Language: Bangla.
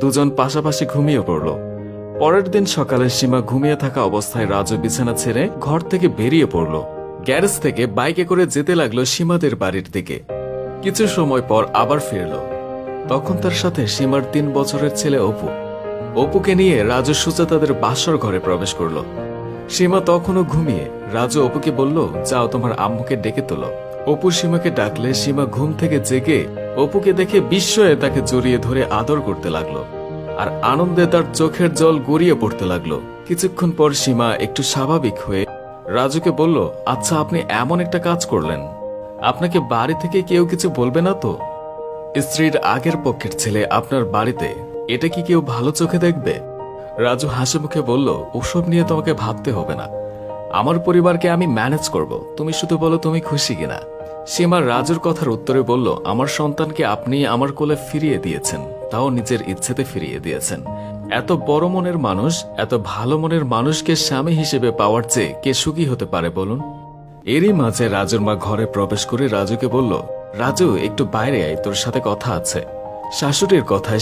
দুজন পাশাপাশি ঘুমিয়ে পড়ল। পরের দিন সকালে সীমা ঘুমিয়ে থাকা অবস্থায় রাজু বিছানা ছেড়ে ঘর থেকে বেরিয়ে পড়ল। গ্যারেজ থেকে বাইকে করে যেতে লাগল সীমাদের বাড়ির দিকে। কিছু সময় পর আবার ফিরল। তখন তার সাথে সীমার তিন বছরের ছেলে অপু। অপুকে নিয়ে রাজু সুজাতাদের বাসর ঘরে প্রবেশ করল। সীমা তখনও ঘুমিয়ে, রাজু অপুকে বলল, যাও তোমার আম্মুকে ডেকে তোলো। অপু সীমাকে ডাকলে সীমা ঘুম থেকে জেগে অপুকে দেখে বিস্ময়ে তাকে জড়িয়ে ধরে আদর করতে লাগল। আর আনন্দে তার চোখের জল গড়িয়ে পড়তে লাগল। কিছুক্ষণ পর সীমা একটু স্বাভাবিক হয়ে রাজুকে বলল আচ্ছা আপনি এমন একটা কাজ করলেন। আপনাকে বাড়ি থেকে কেউ কিছু বলবে না তো? স্ত্রীর আগের পক্ষের ছেলে আপনার বাড়িতে, এটা কি কেউ ভালো চোখে দেখবে? রাজু হাসি মুখে বলল, ওসব নিয়ে তোমাকে ভাবতে হবে না। আমার পরিবারকে আমি ম্যানেজ করব। তুমি শুধু বলো তুমি খুশি কিনা। সীমা রাজুর কথার উত্তরে বলল, আমার সন্তানকে আপনি আমার কোলে ফিরিয়ে দিয়েছেন, তাও নিজের ইচ্ছেতে ফিরিয়ে দিয়েছেন। এত বড় মনের মানুষ, এত ভালো মনের মানুষকে স্বামী হিসেবে পাওয়ার চেয়ে কে সুখী হতে পারে বলুন? এরই মাঝে রাজুর মা ঘরে প্রবেশ করে রাজুকে বলল, রাজু, একটু বাইরে আয়, তোর সাথে কথা আছে। শাশুড়ির কথায়